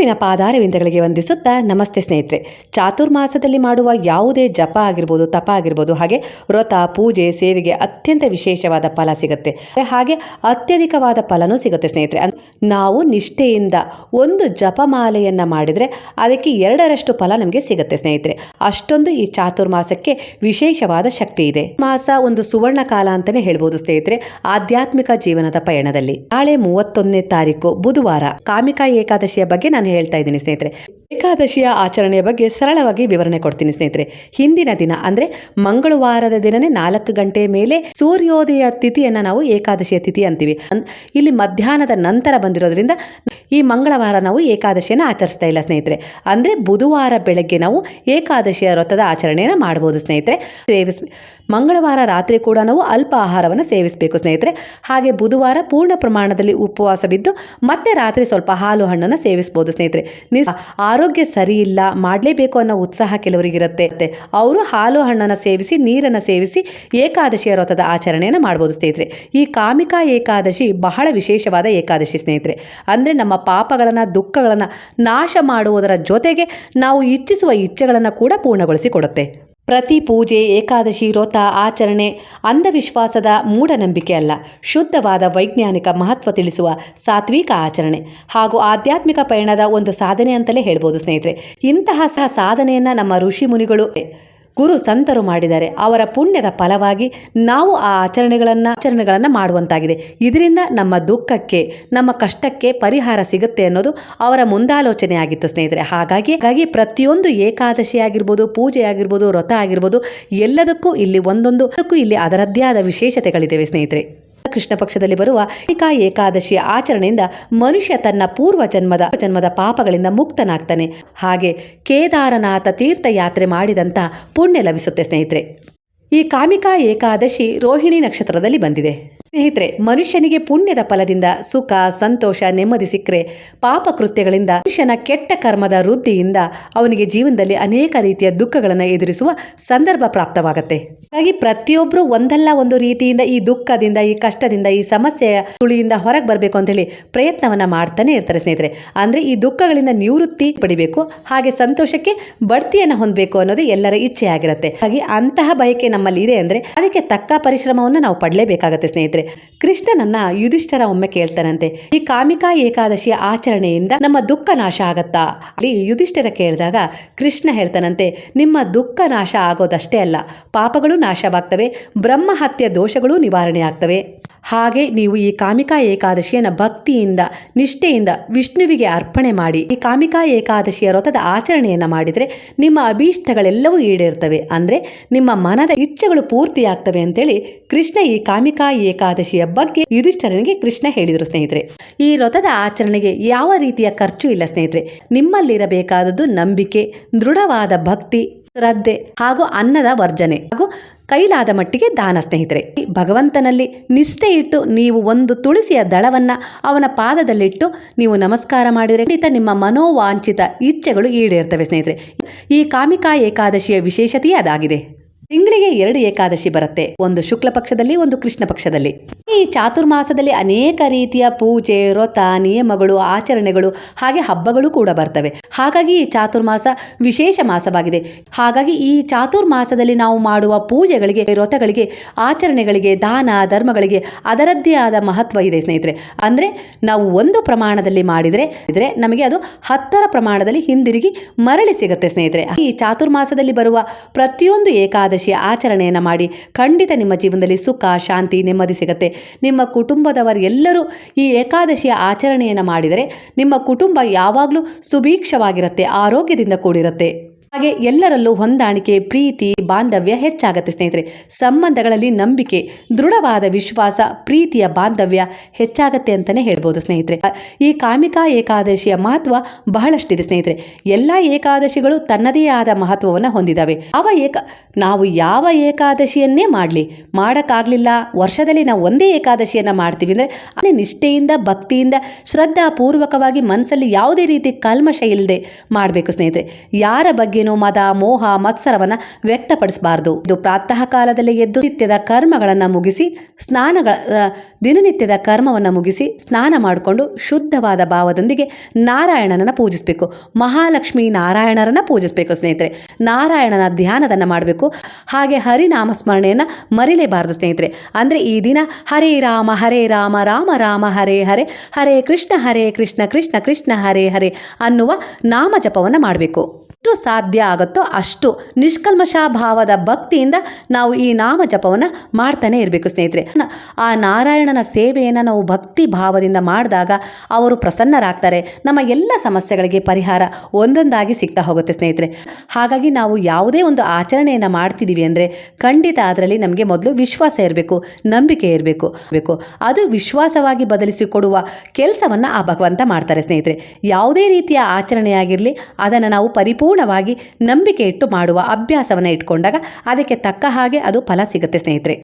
ಗುರುವಿನ ಪಾದಾರವಿಂದಗಳಿಗೆ ವಂದಿಸುತ್ತಾ ನಮಸ್ತೆ ಸ್ನೇಹಿತರೆ. ಚಾತುರ್ಮಾಸದಲ್ಲಿ ಮಾಡುವ ಯಾವುದೇ ಜಪ ಆಗಿರ್ಬೋದು, ತಪ ಆಗಿರ್ಬೋದು, ಹಾಗೆ ವ್ರತ, ಪೂಜೆ, ಸೇವೆಗೆ ಅತ್ಯಂತ ವಿಶೇಷವಾದ ಫಲ ಸಿಗುತ್ತೆ. ಹಾಗೆ ಅತ್ಯಧಿಕವಾದ ಫಲನೂ ಸಿಗುತ್ತೆ ಸ್ನೇಹಿತರೆ. ನಾವು ನಿಷ್ಠೆಯಿಂದ ಒಂದು ಜಪಮಾಲೆಯನ್ನು ಮಾಡಿದರೆ ಅದಕ್ಕೆ ಎರಡರಷ್ಟು ಫಲ ನಮಗೆ ಸಿಗುತ್ತೆ ಸ್ನೇಹಿತರೆ. ಅಷ್ಟೊಂದು ಈ ಚಾತುರ್ಮಾಸಕ್ಕೆ ವಿಶೇಷವಾದ ಶಕ್ತಿ ಇದೆ. ಮಾಸ ಒಂದು ಸುವರ್ಣ ಕಾಲ ಅಂತಲೇ ಹೇಳ್ಬೋದು ಸ್ನೇಹಿತರೆ, ಆಧ್ಯಾತ್ಮಿಕ ಜೀವನದ ಪಯಣದಲ್ಲಿ. ನಾಳೆ ಮೂವತ್ತೊಂದನೇ ತಾರೀಕು, ಬುಧವಾರ. ಕಾಮಿಕಾ ಏಕಾದಶಿಯ ಬಗ್ಗೆ ನಾನು ಹೇಳ್ತಾ ಇದ್ದೀನಿ ಸ್ನೇಹಿತರೆ. ಏಕಾದಶಿಯ ಆಚರಣೆಯ ಬಗ್ಗೆ ಸರಳವಾಗಿ ವಿವರಣೆ ಕೊಡ್ತೀನಿ ಸ್ನೇಹಿತರೆ. ಹಿಂದಿನ ದಿನ ಅಂದ್ರೆ ಮಂಗಳವಾರದ ದಿನನೇ ನಾಲ್ಕು ಗಂಟೆ ಮೇಲೆ ಸೂರ್ಯೋದಯ ತಿಥಿಯನ್ನು ನಾವು ಏಕಾದಶಿಯ ತಿಥಿ ಅಂತೀವಿ. ಇಲ್ಲಿ ಮಧ್ಯಾಹ್ನದ ನಂತರ ಬಂದಿರೋದ್ರಿಂದ ಈ ಮಂಗಳವಾರ ನಾವು ಏಕಾದಶಿಯನ್ನು ಆಚರಿಸ್ತಾ ಇಲ್ಲ ಸ್ನೇಹಿತರೆ. ಅಂದ್ರೆ ಬುಧವಾರ ಬೆಳಗ್ಗೆ ನಾವು ಏಕಾದಶಿಯ ವ್ರತದ ಆಚರಣೆಯನ್ನು ಮಾಡಬಹುದು ಸ್ನೇಹಿತರೆ. ಮಂಗಳವಾರ ರಾತ್ರಿ ಕೂಡ ನಾವು ಅಲ್ಪ ಆಹಾರವನ್ನು ಸೇವಿಸಬೇಕು ಸ್ನೇಹಿತರೆ. ಹಾಗೆ ಬುಧವಾರ ಪೂರ್ಣ ಪ್ರಮಾಣದಲ್ಲಿ ಉಪವಾಸ ಬಿದ್ದು ಮತ್ತೆ ರಾತ್ರಿ ಸ್ವಲ್ಪ ಹಾಲು ಹಣ್ಣನ್ನು ಸೇವಿಸಬಹುದು ಸ್ನೇಹಿತರೆ ನಿ ಆರೋಗ್ಯ ಸರಿ ಇಲ್ಲ ಮಾಡಲೇಬೇಕು ಅನ್ನೋ ಉತ್ಸಾಹ ಕೆಲವರಿಗಿರುತ್ತೆ. ಅವರು ಹಾಲು ಹಣ್ಣನ್ನು ಸೇವಿಸಿ, ನೀರನ್ನು ಸೇವಿಸಿ ಏಕಾದಶಿಯ ವ್ರತದ ಆಚರಣೆಯನ್ನು ಮಾಡ್ಬೋದು ಸ್ನೇಹಿತರೆ. ಈ ಕಾಮಿಕಾ ಏಕಾದಶಿ ಬಹಳ ವಿಶೇಷವಾದ ಏಕಾದಶಿ ಸ್ನೇಹಿತರೆ. ಅಂದರೆ ನಮ್ಮ ಪಾಪಗಳನ್ನು, ದುಃಖಗಳನ್ನು ನಾಶ ಮಾಡುವುದರ ಜೊತೆಗೆ ನಾವು ಇಚ್ಛಿಸುವ ಇಚ್ಛೆಗಳನ್ನು ಕೂಡ ಪೂರ್ಣಗೊಳಿಸಿ ಕೊಡುತ್ತೆ ಪ್ರತಿ ಪೂಜೆ, ಏಕಾದಶಿ ವ್ರತ, ಆಚರಣೆ, ಅಂಧವಿಶ್ವಾಸದ ಮೂಢನಂಬಿಕೆ ಅಲ್ಲ. ಶುದ್ಧವಾದ ವೈಜ್ಞಾನಿಕ ಮಹತ್ವ ತಿಳಿಸುವ ಸಾತ್ವಿಕ ಆಚರಣೆ ಹಾಗೂ ಆಧ್ಯಾತ್ಮಿಕ ಪಯಣದ ಒಂದು ಸಾಧನೆ ಅಂತಲೇ ಹೇಳ್ಬೋದು ಸ್ನೇಹಿತರೆ. ಇಂತಹ ಸಹ ಸಾಧನೆಯನ್ನು ನಮ್ಮ ಋಷಿ ಮುನಿಗಳು ಗುರು ಸಂತರು ಮಾಡಿದ್ದಾರೆ ಅವರ ಪುಣ್ಯದ ಫಲವಾಗಿ ನಾವು ಆ ಆಚರಣೆಗಳನ್ನು ಆಚರಣೆಗಳನ್ನು ಮಾಡುವಂತಾಗಿದೆ. ಇದರಿಂದ ನಮ್ಮ ದುಃಖಕ್ಕೆ, ನಮ್ಮ ಕಷ್ಟಕ್ಕೆ ಪರಿಹಾರ ಸಿಗುತ್ತೆ ಅನ್ನೋದು ಅವರ ಮುಂದಾಲೋಚನೆ ಆಗಿತ್ತು ಸ್ನೇಹಿತರೆ. ಹಾಗಾಗಿ ಹಾಗಾಗಿ ಪ್ರತಿಯೊಂದು ಏಕಾದಶಿ ಆಗಿರ್ಬೋದು, ಪೂಜೆ ಆಗಿರ್ಬೋದು, ವ್ರತ ಆಗಿರ್ಬೋದು, ಎಲ್ಲದಕ್ಕೂ ಇಲ್ಲಿ ಒಂದೊಂದು ಇಲ್ಲಿ ಅದರದ್ದೇ ಆದ ವಿಶೇಷತೆಗಳಿದ್ದೇವೆ ಸ್ನೇಹಿತರೆ. ಕೃಷ್ಣ ಪಕ್ಷದಲ್ಲಿ ಬರುವ ಏಕಾ ಏಕಾದಶಿಯ ಆಚರಣೆಯಿಂದ ಮನುಷ್ಯ ತನ್ನ ಪೂರ್ವ ಜನ್ಮದ ಜನ್ಮದ ಪಾಪಗಳಿಂದ ಮುಕ್ತನಾಗ್ತಾನೆ. ಹಾಗೆ ಕೇದಾರನಾಥ ತೀರ್ಥಯಾತ್ರೆ ಮಾಡಿದಂತ ಪುಣ್ಯ ಲಭಿಸುತ್ತೆ ಸ್ನೇಹಿತರೆ. ಈ ಕಾಮಿಕಾ ಏಕಾದಶಿ ರೋಹಿಣಿ ನಕ್ಷತ್ರದಲ್ಲಿ ಬಂದಿದೆ. ಸ್ನೇಹಿತರೆ, ಮನುಷ್ಯನಿಗೆ ಪುಣ್ಯದ ಫಲದಿಂದ ಸುಖ, ಸಂತೋಷ, ನೆಮ್ಮದಿ ಸಿಕ್ಕರೆ ಪಾಪ ಕೃತ್ಯಗಳಿಂದ, ಮನುಷ್ಯನ ಕೆಟ್ಟ ಕರ್ಮದ ವೃದ್ಧಿಯಿಂದ ಅವನಿಗೆ ಜೀವನದಲ್ಲಿ ಅನೇಕ ರೀತಿಯ ದುಃಖಗಳನ್ನು ಎದುರಿಸುವ ಸಂದರ್ಭ ಪ್ರಾಪ್ತವಾಗುತ್ತೆ. ಹಾಗಾಗಿ ಪ್ರತಿಯೊಬ್ಬರು ಒಂದಲ್ಲ ಒಂದು ರೀತಿಯಿಂದ ಈ ದುಃಖದಿಂದ, ಈ ಕಷ್ಟದಿಂದ, ಈ ಸಮಸ್ಯೆಯ ಸುಳಿಯಿಂದ ಹೊರಗೆ ಬರಬೇಕು ಅಂತ ಹೇಳಿ ಪ್ರಯತ್ನವನ್ನ ಮಾಡ್ತಾನೆ ಇರ್ತಾರೆ ಸ್ನೇಹಿತರೆ. ಅಂದ್ರೆ ಈ ದುಃಖಗಳಿಂದ ನಿವೃತ್ತಿ ಪಡಿಬೇಕು, ಹಾಗೆ ಸಂತೋಷಕ್ಕೆ ಬಡ್ತಿಯನ್ನು ಹೊಂದಬೇಕು ಅನ್ನೋದು ಎಲ್ಲರ ಇಚ್ಛೆ ಆಗಿರುತ್ತೆ ಹಾಗೆ ಅಂತಹ ಬಯಕೆ ನಮ್ಮಲ್ಲಿ ಇದೆ ಅಂದ್ರೆ, ಅದಕ್ಕೆ ತಕ್ಕ ಪರಿಶ್ರಮವನ್ನು ನಾವು ಪಡಲೇಬೇಕಾಗುತ್ತೆ ಸ್ನೇಹಿತರೆ. ಕೃಷ್ಣನನ್ನ ಯುಧಿಷ್ಠರ ಒಮ್ಮೆ ಕೇಳ್ತಾನಂತೆ. ಈ ಕಾಮಿಕಾ ಏಕಾದಶಿಯ ಆಚರಣೆಯಿಂದ ನಮ್ಮ ದುಃಖ ನಾಶ ಆಗತ್ತಾ? ಅಲ್ಲಿ ಯುಧಿಷ್ಠರ ಕೇಳಿದಾಗ, ಕೃಷ್ಣ ಹೇಳ್ತಾನಂತೆ, ನಿಮ್ಮ ದುಃಖ ನಾಶ ಆಗೋದಷ್ಟೇ ಅಲ್ಲ. ಪಾಪಗಳು ನಾಶವಾಗ್ತವೆ. ಬ್ರಹ್ಮಹತ್ಯ ದೋಷಗಳು ನಿವಾರಣೆ ಆಗ್ತವೆ ಹಾಗೆ ನೀವು ಈ ಕಾಮಿಕಾ ಏಕಾದಶಿಯನ್ನ ಭಕ್ತಿಯಿಂದ, ನಿಷ್ಠೆಯಿಂದ ವಿಷ್ಣುವಿಗೆ ಅರ್ಪಣೆ ಮಾಡಿ, ಈ ಕಾಮಿಕಾ ಏಕಾದಶಿಯ ವ್ರತದ ಆಚರಣೆಯನ್ನು ಮಾಡಿದರೆ ನಿಮ್ಮ ಅಭೀಷ್ಟಗಳೆಲ್ಲವೂ ಈಡೇರ್ತವೆ. ಅಂದರೆ ನಿಮ್ಮ ಮನದ ಇಚ್ಛೆಗಳು ಪೂರ್ತಿಯಾಗ್ತವೆ ಅಂತೇಳಿ ಕೃಷ್ಣ ಈ ಕಾಮಿಕಾ ಏಕಾದಶಿಯ ಬಗ್ಗೆ ಯುಧಿಷ್ಠರನಿಗೆ ಕೃಷ್ಣ ಹೇಳಿದರು ಸ್ನೇಹಿತರೆ. ಈ ವ್ರತದ ಆಚರಣೆಗೆ ಯಾವ ರೀತಿಯ ಖರ್ಚು ಇಲ್ಲ ಸ್ನೇಹಿತರೆ. ನಿಮ್ಮಲ್ಲಿರಬೇಕಾದದ್ದು ನಂಬಿಕೆ, ದೃಢವಾದ ಭಕ್ತಿ ಶ್ರದ್ಧೆ ಹಾಗೂ ಅನ್ನದ ವರ್ಜನೆ ಹಾಗೂ ಕೈಲಾದ ಮಟ್ಟಿಗೆ ದಾನ ಸ್ನೇಹಿತರೆ. ಭಗವಂತನಲ್ಲಿ ನಿಷ್ಠೆ ಇಟ್ಟು ನೀವು ಒಂದು ತುಳಸಿಯ ದಳವನ್ನ ಅವನ ಪಾದದಲ್ಲಿಟ್ಟು ನೀವು ನಮಸ್ಕಾರ ಮಾಡಿದರೆ ಖಂಡಿತ ನಿಮ್ಮ ಮನೋವಾಂಛಿತ ಇಚ್ಛೆಗಳು ಈಡೇರ್ತವೆ ಸ್ನೇಹಿತರೆ. ಈ ಕಾಮಿಕಾ ಏಕಾದಶಿಯ ವಿಶೇಷತೆಯೇ ಅದಾಗಿದೆ. ತಿಂಗಳಿಗೆ ಎರಡು ಏಕಾದಶಿ ಬರುತ್ತೆ. ಒಂದು ಶುಕ್ಲ ಪಕ್ಷದಲ್ಲಿ, ಒಂದು ಕೃಷ್ಣ ಪಕ್ಷದಲ್ಲಿ. ಈ ಚಾತುರ್ಮಾಸದಲ್ಲಿ ಅನೇಕ ರೀತಿಯ ಪೂಜೆ, ವ್ರತ, ನಿಯಮಗಳು, ಆಚರಣೆಗಳು, ಹಾಗೆ ಹಬ್ಬಗಳು ಕೂಡ ಬರ್ತವೆ. ಹಾಗಾಗಿ ಈ ಚಾತುರ್ಮಾಸ ವಿಶೇಷ ಮಾಸವಾಗಿದೆ. ಹಾಗಾಗಿ ಈ ಚಾತುರ್ಮಾಸದಲ್ಲಿ ನಾವು ಮಾಡುವ ಪೂಜೆಗಳಿಗೆ, ವ್ರತಗಳಿಗೆ, ಆಚರಣೆಗಳಿಗೆ, ದಾನ, ಧರ್ಮಗಳಿಗೆ ಅದರದ್ದೇ ಆದ ಮಹತ್ವ ಇದೆ ಸ್ನೇಹಿತರೆ. ಅಂದರೆ ನಾವು ಒಂದು ಪ್ರಮಾಣದಲ್ಲಿ ಮಾಡಿದರೆ, ಇದ್ರೆ ನಮಗೆ ಅದು ಹತ್ತರ ಪ್ರಮಾಣದಲ್ಲಿ ಹಿಂದಿರುಗಿ ಮರಳಿ ಸಿಗುತ್ತೆ ಸ್ನೇಹಿತರೆ. ಈ ಚಾತುರ್ಮಾಸದಲ್ಲಿ ಬರುವ ಪ್ರತಿಯೊಂದು ಏಕಾದಶಿಯ ಆಚರಣೆಯನ್ನು ಮಾಡಿ ಖಂಡಿತ ನಿಮ್ಮ ಜೀವನದಲ್ಲಿ ಸುಖ, ಶಾಂತಿ, ನೆಮ್ಮದಿ ಸಿಗುತ್ತೆ. ನಿಮ್ಮ ಕುಟುಂಬದವರೆಲ್ಲರೂ ಈ ಏಕಾದಶಿಯ ಆಚರಣೆಯನ್ನು ಮಾಡಿದರೆ ನಿಮ್ಮ ಕುಟುಂಬ ಯಾವಾಗಲೂ ಸುಭೀಕ್ಷವಾಗಿರುತ್ತೆ, ಆರೋಗ್ಯದಿಂದ ಕೂಡಿರುತ್ತೆ. ಹಾಗೆ ಎಲ್ಲರಲ್ಲೂ ಹೊಂದಾಣಿಕೆ, ಪ್ರೀತಿ, ಬಾಂಧವ್ಯ ಹೆಚ್ಚಾಗತ್ತೆ ಸ್ನೇಹಿತರೆ. ಸಂಬಂಧಗಳಲ್ಲಿ ನಂಬಿಕೆ, ದೃಢವಾದ ವಿಶ್ವಾಸ, ಪ್ರೀತಿಯ ಬಾಂಧವ್ಯ ಹೆಚ್ಚಾಗತ್ತೆ ಅಂತಲೇ ಹೇಳ್ಬೋದು ಸ್ನೇಹಿತರೆ. ಈ ಕಾಮಿಕಾ ಏಕಾದಶಿಯ ಮಹತ್ವ ಬಹಳಷ್ಟಿದೆ ಸ್ನೇಹಿತರೆ. ಎಲ್ಲ ಏಕಾದಶಿಗಳು ತನ್ನದೇ ಆದ ಮಹತ್ವವನ್ನು ಹೊಂದಿದ್ದಾವೆ ಅವ ಏಕ, ನಾವು ಯಾವ ಏಕಾದಶಿಯನ್ನೇ ಮಾಡಲಿ, ಮಾಡೋಕ್ಕಾಗಲಿಲ್ಲ, ವರ್ಷದಲ್ಲಿ ನಾವು ಒಂದೇ ಏಕಾದಶಿಯನ್ನು ಮಾಡ್ತೀವಿ ಅಂದರೆ ಅದೇ ನಿಷ್ಠೆಯಿಂದ, ಭಕ್ತಿಯಿಂದ, ಶ್ರದ್ಧಾಪೂರ್ವಕವಾಗಿ ಮನಸ್ಸಲ್ಲಿ ಯಾವುದೇ ರೀತಿ ಕಲ್ಮಶ ಇಲ್ಲದೆ ಮಾಡಬೇಕು ಸ್ನೇಹಿತರೆ. ಯಾರ ಬಗ್ಗೆ ಬಗ್ಗೆನೂ ಮದ, ಮೋಹ, ಮತ್ಸರವನ್ನ ವ್ಯಕ್ತಪಡಿಸಬಾರದು. ಇದು ಪ್ರಾತಃ ಕಾಲದಲ್ಲಿ ಎದ್ದು ನಿತ್ಯದ ಕರ್ಮಗಳನ್ನು ಮುಗಿಸಿ, ಸ್ನಾನಗಳ ದಿನನಿತ್ಯದ ಕರ್ಮವನ್ನು ಮುಗಿಸಿ, ಸ್ನಾನ ಮಾಡಿಕೊಂಡು ಶುದ್ಧವಾದ ಭಾವದೊಂದಿಗೆ ನಾರಾಯಣನನ್ನ ಪೂಜಿಸಬೇಕು. ಮಹಾಲಕ್ಷ್ಮಿ ನಾರಾಯಣರನ್ನ ಪೂಜಿಸಬೇಕು ಸ್ನೇಹಿತರೆ. ನಾರಾಯಣನ ಧ್ಯಾನದನ್ನ ಮಾಡಬೇಕು. ಹಾಗೆ ಹರಿನಾಮ ಸ್ಮರಣೆಯನ್ನ ಮರಿಲೇಬಾರದು ಸ್ನೇಹಿತರೆ. ಅಂದ್ರೆ ಈ ದಿನ ಹರೇ ರಾಮ ಹರೇ ರಾಮ ರಾಮ ರಾಮ, ಹರೇ ಹರೇ ಹರೇ ಕೃಷ್ಣ ಹರೇ ಕೃಷ್ಣ ಕೃಷ್ಣ ಕೃಷ್ಣ, ಹರೇ ಹರೇ ಅನ್ನುವ ನಾಮ ಜಪವನ್ನ ಮಾಡಬೇಕು. ಆಗುತ್ತೋ ಅಷ್ಟು ನಿಷ್ಕಲ್ಮಶ ಭಾವದ ಭಕ್ತಿಯಿಂದ ನಾವು ಈ ನಾಮ ಜಪವನ್ನು ಮಾಡ್ತಾನೆ ಇರಬೇಕು ಸ್ನೇಹಿತರೆ. ಆ ನಾರಾಯಣನ ಸೇವೆಯನ್ನು ನಾವು ಭಕ್ತಿ ಭಾವದಿಂದ ಮಾಡಿದಾಗ ಅವರು ಪ್ರಸನ್ನರಾಗ್ತಾರೆ. ನಮ್ಮ ಎಲ್ಲ ಸಮಸ್ಯೆಗಳಿಗೆ ಪರಿಹಾರ ಒಂದೊಂದಾಗಿ ಸಿಗ್ತಾ ಹೋಗುತ್ತೆ ಸ್ನೇಹಿತರೆ. ಹಾಗಾಗಿ ನಾವು ಯಾವುದೇ ಒಂದು ಆಚರಣೆಯನ್ನು ಮಾಡ್ತಿದ್ದೀವಿ ಅಂದರೆ ಖಂಡಿತ ಅದರಲ್ಲಿ ನಮಗೆ ಮೊದಲು ವಿಶ್ವಾಸ ಇರಬೇಕು, ನಂಬಿಕೆ ಇರಬೇಕು. ಬೇಕು ಅದು ವಿಶ್ವಾಸವಾಗಿ ಬದಲಿಸಿಕೊಡುವ ಕೆಲಸವನ್ನು ಆ ಭಗವಂತ ಮಾಡ್ತಾರೆ ಸ್ನೇಹಿತರೆ. ಯಾವುದೇ ರೀತಿಯ ಆಚರಣೆಯಾಗಿರಲಿ, ಅದನ್ನು ನಾವು ಪರಿಪೂರ್ಣವಾಗಿ ನಂಬಿಕೆ ಇಟ್ಟು ಮಾಡುವ ಅಭ್ಯಾಸವನ್ನು ಇಟ್ಕೊಂಡಾಗ ಅದಕ್ಕೆ ತಕ್ಕ ಹಾಗೆ ಅದು ಫಲ ಸಿಗುತ್ತೆ ಸ್ನೇಹಿತರೆ.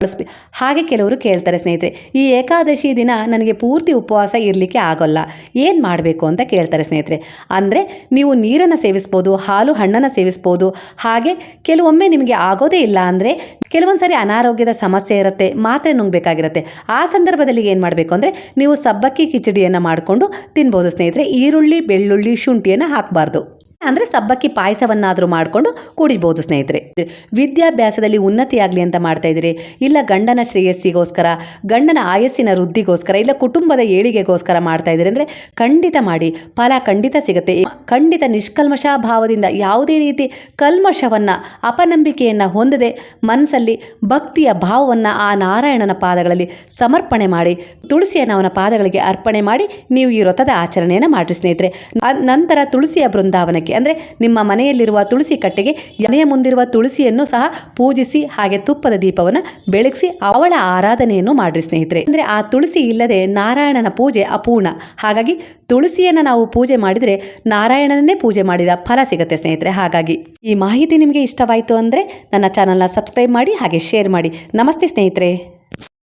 ಹಾಗೆ ಕೆಲವರು ಕೇಳ್ತಾರೆ ಸ್ನೇಹಿತರೆ, ಈ ಏಕಾದಶಿ ದಿನ ನನಗೆ ಪೂರ್ತಿ ಉಪವಾಸ ಇರಲಿಕ್ಕೆ ಆಗೋಲ್ಲ, ಏನು ಮಾಡಬೇಕು ಅಂತ ಕೇಳ್ತಾರೆ ಸ್ನೇಹಿತರೆ. ಅಂದರೆ ನೀವು ನೀರನ್ನು ಸೇವಿಸ್ಬೋದು, ಹಾಲು ಹಣ್ಣನ್ನು ಸೇವಿಸ್ಬೋದು, ಹಾಗೆ ಕೆಲವೊಮ್ಮೆ ನಿಮಗೆ ಆಗೋದೇ ಇಲ್ಲ ಅಂದರೆ ಕೆಲವೊಂದು ಸಾರಿ ಅನಾರೋಗ್ಯದ ಸಮಸ್ಯೆ ಇರುತ್ತೆ, ಮಾತ್ರೆ ನುಂಗಬೇಕಾಗಿರುತ್ತೆ. ಆ ಸಂದರ್ಭದಲ್ಲಿ ಏನು ಮಾಡಬೇಕು ಅಂದರೆ ನೀವು ಸಬ್ಬಕ್ಕಿ ಕಿಚಡಿಯನ್ನು ಮಾಡಿಕೊಂಡು ತಿನ್ಬೋದು ಸ್ನೇಹಿತರೆ, ಈರುಳ್ಳಿ, ಬೆಳ್ಳುಳ್ಳಿ, ಶುಂಠಿಯನ್ನು ಹಾಕಬಾರ್ದು. ಅಂದರೆ ಸಬ್ಬಕ್ಕಿ ಪಾಯಸವನ್ನಾದರೂ ಮಾಡಿಕೊಂಡು ಕುಡಿಬೋದು ಸ್ನೇಹಿತರೆ. ವಿದ್ಯಾಭ್ಯಾಸದಲ್ಲಿ ಉನ್ನತಿಯಾಗಲಿ ಅಂತ ಮಾಡ್ತಾ ಇದ್ದೀರಿ? ಇಲ್ಲ ಗಂಡನ ಶ್ರೇಯಸ್ಸಿಗೋಸ್ಕರ, ಗಂಡನ ಆಯಸ್ಸಿನ ವೃದ್ಧಿಗೋಸ್ಕರ, ಇಲ್ಲ ಕುಟುಂಬದ ಏಳಿಗೆಗೋಸ್ಕರ ಮಾಡ್ತಾ ಇದ್ದೀರಿ ಅಂದರೆ ಖಂಡಿತ ಮಾಡಿ. ಫಲ ಖಂಡಿತ ಸಿಗುತ್ತೆ. ಖಂಡಿತ ನಿಷ್ಕಲ್ಮಶ ಭಾವದಿಂದ ಯಾವುದೇ ರೀತಿ ಕಲ್ಮಶವನ್ನು ಅಪನಂಬಿಕೆಯನ್ನು ಹೊಂದದೆ ಮನಸ್ಸಲ್ಲಿ ಭಕ್ತಿಯ ಭಾವವನ್ನು ಆ ನಾರಾಯಣನ ಪಾದಗಳಲ್ಲಿ ಸಮರ್ಪಣೆ ಮಾಡಿ, ತುಳಸಿಯನ್ನು ಅವನ ಪಾದಗಳಿಗೆ ಅರ್ಪಣೆ ಮಾಡಿ ನೀವು ಈ ವ್ರತದ ಆಚರಣೆಯನ್ನು ಮಾಡಿ ಸ್ನೇಹಿತರೆ. ನಂತರ ತುಳಸಿಯ ಬೃಂದಾವನಕ್ಕೆ ಅಂದರೆ ನಿಮ್ಮ ಮನೆಯಲ್ಲಿರುವ ತುಳಸಿ ಕಟ್ಟೆಗೆ, ಮನೆಯ ಮುಂದಿರುವ ತುಳಸಿಯನ್ನು ಸಹ ಪೂಜಿಸಿ, ಹಾಗೆ ತುಪ್ಪದ ದೀಪವನ್ನು ಬೆಳಗಿಸಿ ಅವಳ ಆರಾಧನೆಯನ್ನು ಮಾಡಿರಿ ಸ್ನೇಹಿತರೆ. ಅಂದರೆ ಆ ತುಳಸಿ ಇಲ್ಲದೆ ನಾರಾಯಣನ ಪೂಜೆ ಅಪೂರ್ಣ. ಹಾಗಾಗಿ ತುಳಸಿಯನ್ನು ನಾವು ಪೂಜೆ ಮಾಡಿದರೆ ನಾರಾಯಣನನ್ನೇ ಪೂಜೆ ಮಾಡಿದ ಫಲ ಸಿಗುತ್ತೆ ಸ್ನೇಹಿತರೆ. ಹಾಗಾಗಿ ಈ ಮಾಹಿತಿ ನಿಮಗೆ ಇಷ್ಟವಾಯಿತು ಅಂದರೆ ನನ್ನ ಚಾನಲ್ನ ಸಬ್ಸ್ಕ್ರೈಬ್ ಮಾಡಿ, ಹಾಗೆ ಶೇರ್ ಮಾಡಿ. ನಮಸ್ತೆ ಸ್ನೇಹಿತರೆ.